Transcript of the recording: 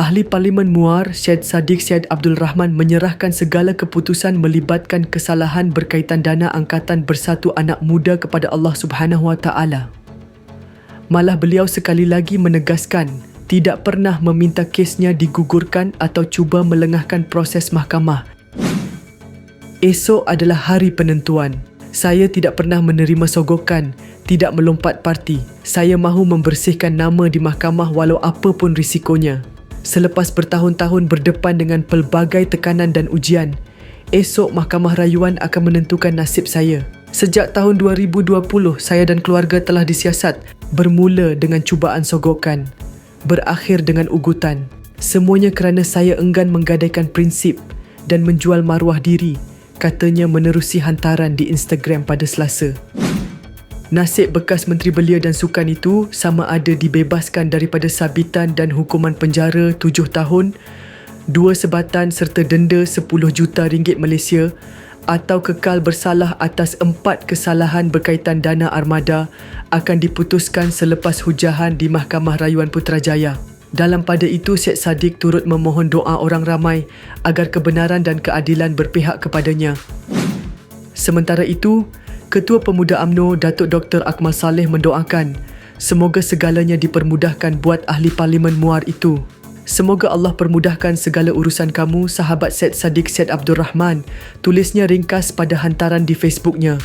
Ahli Parlimen Muar, Syed Sadiq Syed Abdul Rahman menyerahkan segala keputusan melibatkan kesalahan berkaitan dana angkatan bersatu anak muda kepada Allah Subhanahu Wa Taala. Malah beliau sekali lagi menegaskan tidak pernah meminta kesnya digugurkan atau cuba melengahkan proses mahkamah. Esok adalah hari penentuan. Saya tidak pernah menerima sogokan, tidak melompat parti. Saya mahu membersihkan nama di mahkamah walau apa pun risikonya. Selepas bertahun-tahun berdepan dengan pelbagai tekanan dan ujian, esok Mahkamah Rayuan akan menentukan nasib saya. Sejak tahun 2020, saya dan keluarga telah disiasat bermula dengan cubaan sogokan, berakhir dengan ugutan. Semuanya kerana saya enggan menggadaikan prinsip dan menjual maruah diri, katanya menerusi hantaran di Instagram pada Selasa. Nasib bekas Menteri Belia dan Sukan itu sama ada dibebaskan daripada sabitan dan hukuman penjara tujuh tahun, dua sebatan serta denda 10 juta ringgit Malaysia atau kekal bersalah atas empat kesalahan berkaitan dana armada akan diputuskan selepas hujahan di Mahkamah Rayuan Putrajaya. Dalam pada itu, Syed Saddiq turut memohon doa orang ramai agar kebenaran dan keadilan berpihak kepadanya. Sementara itu, Ketua Pemuda AMNO Datuk Dr. Akmal Saleh mendoakan semoga segalanya dipermudahkan buat ahli parlimen Muar itu. Semoga Allah permudahkan segala urusan kamu, sahabat Syed Sadiq Syed Abdul Rahman. Tulisnya ringkas pada hantaran di Facebooknya.